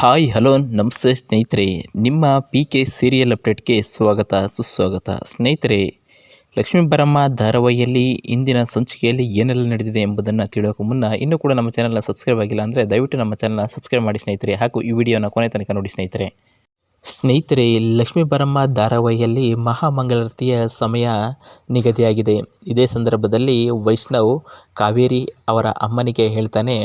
Hi, hello, ನಮಸ್ತೆ ಸ್ನೇಹಿತರೆ. ನಿಮ್ಮ ಪಿ ಕೆ ಸೀರಿಯಲ್ ಅಪ್ಡೇಟ್ಗೆ ಸ್ವಾಗತ, ಸುಸ್ವಾಗತ. ಸ್ನೇಹಿತರೆ, ಲಕ್ಷ್ಮೀ ಬರಮ್ಮ ಧಾರಾವಾಹಿಯಲ್ಲಿ ಇಂದಿನ ಸಂಚಿಕೆಯಲ್ಲಿ ಏನೆಲ್ಲ ನಡೆದಿದೆ ಎಂಬುದನ್ನು ತಿಳಿಯೋಕೆ ಮುನ್ನ ಇನ್ನೂ ಕೂಡ ನಮ್ಮ ಚಾನಲ್ನ ಸಬ್ಸ್ಕ್ರೈಬ್ ಆಗಿಲ್ಲ ಅಂದರೆ ದಯವಿಟ್ಟು ನಮ್ಮ ಚಾನಲ್ನ ಸಬ್ಸ್ಕ್ರೈಬ್ ಮಾಡಿ ಸ್ನೇಹಿತರೆ. ಹಾಗೂ ಈ ವಿಡಿಯೋನ ಕೊನೆ ತನಕ ನೋಡಿ ಸ್ನೇಹಿತರೆ. ಸ್ನೇಹಿತರೆ, ಲಕ್ಷ್ಮೀ ಬರಮ್ಮ ಧಾರಾವಾಹಿಯಲ್ಲಿ ಮಹಾಮಂಗಳಾರತಿಯ ಸಮಯ ನಿಗದಿಯಾಗಿದೆ. ಇದೇ ಸಂದರ್ಭದಲ್ಲಿ ವೈಷ್ಣವ್ ಕಾವೇರಿ ಅವರ ಅಮ್ಮನಿಗೆ ಹೇಳ್ತಾನೆ,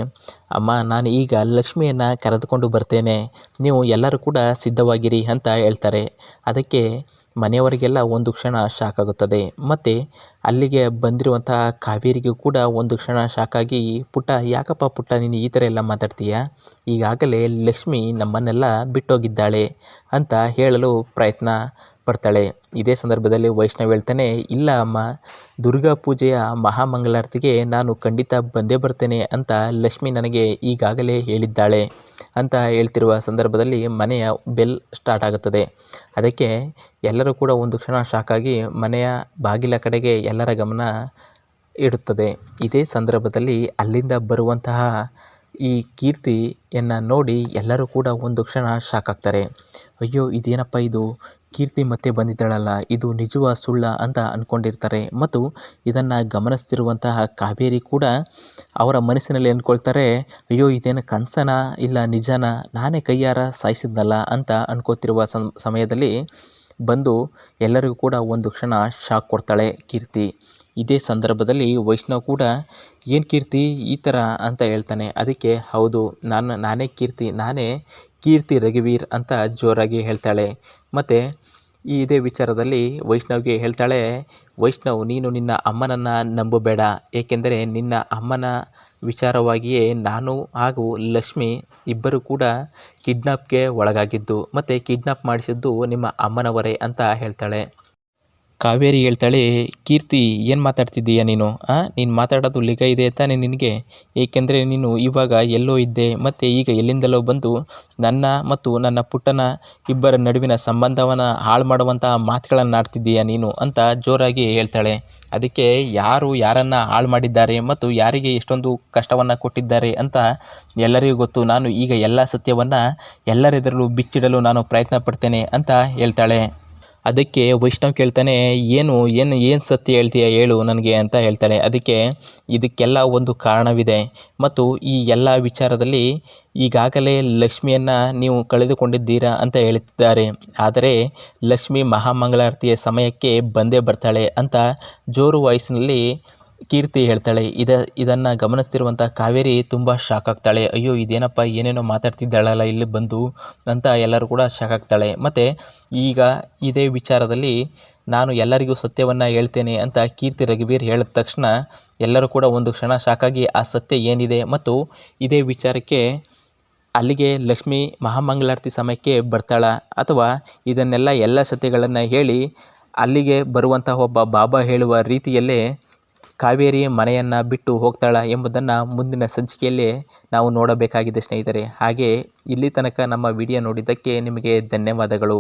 ಅಮ್ಮ, ನಾನು ಈಗ ಲಕ್ಷ್ಮಿಯನ್ನು ಕರೆದುಕೊಂಡು ಬರ್ತೇನೆ. ನೀವು ಎಲ್ಲರೂ ಕೂಡ ಸಿದ್ಧವಾಗಿರಿ ಅಂತ ಹೇಳ್ತಾರೆ. ಅದಕ್ಕೆ ಮನೆಯವರಿಗೆಲ್ಲ ಒಂದು ಕ್ಷಣ ಶಾಕ್ ಆಗುತ್ತದೆ. ಮತ್ತು ಅಲ್ಲಿಗೆ ಬಂದಿರುವಂತಹ ಕಾವೇರಿಗೂ ಕೂಡ ಒಂದು ಕ್ಷಣ ಶಾಕ್ ಆಗಿ, ಪುಟ್ಟ, ಯಾಕಪ್ಪ ಪುಟ್ಟ ನೀನು ಈ ಥರ ಎಲ್ಲ ಮಾತಾಡ್ತೀಯ? ಈಗಾಗಲೇ ಲಕ್ಷ್ಮಿ ನಮ್ಮನ್ನೆಲ್ಲ ಬಿಟ್ಟೋಗಿದ್ದಾಳೆ ಅಂತ ಹೇಳಲು ಪ್ರಯತ್ನ. ಪಡ್ತಾಳೆ ಇದೇ ಸಂದರ್ಭದಲ್ಲಿ ವೈಷ್ಣವ್ ಹೇಳ್ತಾನೆ, ಇಲ್ಲ ಅಮ್ಮ, ದುರ್ಗಾ ಪೂಜೆಯ ಮಹಾಮಂಗಳಾರತಿಗೆ ನಾನು ಖಂಡಿತ ಬಂದೇ ಬರ್ತೇನೆ ಅಂತ ಲಕ್ಷ್ಮಿ ನನಗೆ ಈಗಾಗಲೇ ಹೇಳಿದ್ದಾಳೆ ಅಂತ ಹೇಳ್ತಿರುವ ಸಂದರ್ಭದಲ್ಲಿ ಮನೆಯ ಬೆಲ್ ಸ್ಟಾರ್ಟ್ ಆಗುತ್ತದೆ. ಅದಕ್ಕೆ ಎಲ್ಲರೂ ಕೂಡ ಒಂದು ಕ್ಷಣ ಶಾಕಾಗಿ ಮನೆಯ ಬಾಗಿಲ ಕಡೆಗೆ ಎಲ್ಲರ ಗಮನ ಇಡುತ್ತದೆ. ಇದೇ ಸಂದರ್ಭದಲ್ಲಿ ಅಲ್ಲಿಂದ ಬರುವಂತಹ ಈ ಕೀರ್ತಿಯನ್ನು ನೋಡಿ ಎಲ್ಲರೂ ಕೂಡ ಒಂದು ಕ್ಷಣ ಶಾಕ್ ಆಗ್ತಾರೆ. ಅಯ್ಯೋ, ಇದೇನಪ್ಪ ಇದು? ಕೀರ್ತಿ ಮತ್ತೆ ಬಂದಿದ್ದಾಳಲ್ಲ, ಇದು ನಿಜವ ಸುಳ್ಳ ಅಂತ ಅಂದ್ಕೊಂಡಿರ್ತಾರೆ ಮತ್ತು ಇದನ್ನು ಗಮನಿಸ್ತಿರುವಂತಹ ಕಾವೇರಿ ಕೂಡ ಅವರ ಮನಸ್ಸಿನಲ್ಲಿ ಅಂದ್ಕೊಳ್ತಾರೆ ಅಯ್ಯೋ, ಇದೇನು ಕನಸನ? ಇಲ್ಲ ನಿಜನ? ನಾನೇ ಕೈಯಾರ ಸಾಯಿಸಿದ್ನಲ್ಲ ಅಂತ ಅನ್ಕೋತಿರುವ ಸಮಯದಲ್ಲಿ ಬಂದು ಎಲ್ಲರಿಗೂ ಕೂಡ ಒಂದು ಕ್ಷಣ ಶಾಕ್ ಕೊಡ್ತಾಳೆ ಕೀರ್ತಿ. ಇದೇ ಸಂದರ್ಭದಲ್ಲಿ ವೈಷ್ಣವ್ ಕೂಡ, ಏನು ಕೀರ್ತಿ? ಈ ಥರ ಅಂತ ಹೇಳ್ತಾನೆ. ಅದಕ್ಕೆ, ಹೌದು, ನಾನು, ನಾನೇ ಕೀರ್ತಿ ನಾನೇ ಕೀರ್ತಿ ರಘುವೀರ್ ಅಂತ ಜೋರಾಗಿ ಹೇಳ್ತಾಳೆ. ಮತ್ತು ಈ ಇದೇ ವಿಚಾರದಲ್ಲಿ ವೈಷ್ಣವ್ಗೆ ಹೇಳ್ತಾಳೆ, ವೈಷ್ಣವ್, ನೀನು ನಿನ್ನ ಅಮ್ಮನನ್ನು ನಂಬಬೇಡ. ಏಕೆಂದರೆ ನಿನ್ನ ಅಮ್ಮನ ವಿಚಾರವಾಗಿಯೇ ನಾನು ಹಾಗೂ ಲಕ್ಷ್ಮಿ ಇಬ್ಬರು ಕೂಡ ಕಿಡ್ನಾಪ್ಗೆ ಒಳಗಾಗಿದ್ದು, ಮತ್ತು ಕಿಡ್ನಾಪ್ ಮಾಡಿಸಿದ್ದು ನಿಮ್ಮ ಅಮ್ಮನವರೇ ಅಂತ ಹೇಳ್ತಾಳೆ. ಕಾವೇರಿ ಹೇಳ್ತಾಳೆ ಕೀರ್ತಿ ಏನು ಮಾತಾಡ್ತಿದ್ದೀಯ ನೀನು? ಆ, ನೀನು ಮಾತಾಡೋದು ಲಿಗ ಇದೆ ತಾನೇ ನಿನಗೆ? ಏಕೆಂದರೆ ನೀನು ಇವಾಗ ಎಲ್ಲೋ ಇದ್ದೆ, ಮತ್ತು ಈಗ ಎಲ್ಲಿಂದಲೋ ಬಂದು ನನ್ನ ಮತ್ತು ನನ್ನ ಪುಟ್ಟನ ಇಬ್ಬರ ನಡುವಿನ ಸಂಬಂಧವನ್ನು ಹಾಳು ಮಾಡುವಂತಹ ಮಾತುಗಳನ್ನು ಆಡ್ತಿದ್ದೀಯ ನೀನು ಅಂತ ಜೋರಾಗಿ ಹೇಳ್ತಾಳೆ. ಅದಕ್ಕೆ ಯಾರು ಯಾರನ್ನು ಹಾಳು ಮಾಡಿದ್ದಾರೆ ಮತ್ತು ಯಾರಿಗೆ ಎಷ್ಟೊಂದು ಕಷ್ಟವನ್ನು ಕೊಟ್ಟಿದ್ದಾರೆ ಅಂತ ಎಲ್ಲರಿಗೂ ಗೊತ್ತು. ನಾನು ಈಗ ಎಲ್ಲ ಸತ್ಯವನ್ನು ಎಲ್ಲರೆದುರಲ್ಲೂ ಬಿಚ್ಚಿಡಲು ನಾನು ಪ್ರಯತ್ನ ಪಡ್ತೇನೆ ಅಂತ ಹೇಳ್ತಾಳೆ. ಅದಕ್ಕೆ ವೈಷ್ಣವ್ ಕೇಳ್ತಾನೆ, ಏನು ಏನು ಏನು ಸತ್ಯ ಹೇಳ್ತೀಯ ಹೇಳು ನನಗೆ ಅಂತ ಹೇಳ್ತಾಳೆ. ಅದಕ್ಕೆ ಇದಕ್ಕೆಲ್ಲ ಒಂದು ಕಾರಣವಿದೆ. ಮತ್ತು ಈ ಎಲ್ಲ ವಿಚಾರದಲ್ಲಿ ಈಗಾಗಲೇ ಲಕ್ಷ್ಮಿಯನ್ನು ನೀವು ಕಳೆದುಕೊಂಡಿದ್ದೀರಾ ಅಂತ ಹೇಳುತ್ತಿದ್ದಾರೆ ಆದರೆ ಲಕ್ಷ್ಮಿ ಮಹಾಮಂಗಳಾರತಿಯ ಸಮಯಕ್ಕೆ ಬಂದೇ ಬರ್ತಾಳೆ ಅಂತ ಜೋರು ವಾಯ್ಸಿನಲ್ಲಿ ಕೀರ್ತಿ ಹೇಳ್ತಾಳೆ, ಇದ, ಇದನ್ನು ಗಮನಿಸ್ತಿರುವಂಥ ಕಾವೇರಿ ತುಂಬ ಶಾಕ್ ಆಗ್ತಾಳೆ. ಅಯ್ಯೋ, ಇದೇನಪ್ಪ, ಏನೇನೋ ಮಾತಾಡ್ತಿದ್ದಾಳಲ್ಲ, ಇಲ್ಲಿ ಬಂದು ಅಂತ ಎಲ್ಲರೂ ಕೂಡ ಶಾಕ್ ಆಗ್ತಾಳೆ. ಮತ್ತು ಈಗ ಇದೇ ವಿಚಾರದಲ್ಲಿ ನಾನು ಎಲ್ಲರಿಗೂ ಸತ್ಯವನ್ನು ಹೇಳ್ತೇನೆ ಅಂತ ಕೀರ್ತಿ ರಘುವೀರ್ ಹೇಳಿದ ತಕ್ಷಣ ಎಲ್ಲರೂ ಕೂಡ ಒಂದು ಕ್ಷಣ ಶಾಕಾಗಿ ಆ ಸತ್ಯ ಏನಿದೆ? ಮತ್ತು ಇದೇ ವಿಚಾರಕ್ಕೆ ಅಲ್ಲಿಗೆ ಲಕ್ಷ್ಮಿ ಮಹಾಮಂಗಳಾರತಿ ಸಮಯಕ್ಕೆ ಬರ್ತಾಳ. ಅಥವಾ ಇದನ್ನೆಲ್ಲ ಎಲ್ಲ ಸತ್ಯಗಳನ್ನು ಹೇಳಿ ಅಲ್ಲಿಗೆ ಬರುವಂತಹ ಒಬ್ಬ ಬಾಬಾ ಹೇಳುವ ರೀತಿಯಲ್ಲೇ ಕಾವೇರಿ ಮನೆಯನ್ನು ಬಿಟ್ಟು ಹೋಗ್ತಾಳ ಎಂಬುದನ್ನು ಮುಂದಿನ ಸಂಚಿಕೆಯಲ್ಲಿ ನಾವು ನೋಡಬೇಕಾಗಿದೆ ಸ್ನೇಹಿತರೆ. ಹಾಗೆ ಇಲ್ಲಿ ತನಕ ನಮ್ಮ ವಿಡಿಯೋ ನೋಡಿದ್ದಕ್ಕೆ ನಿಮಗೆ ಧನ್ಯವಾದಗಳು.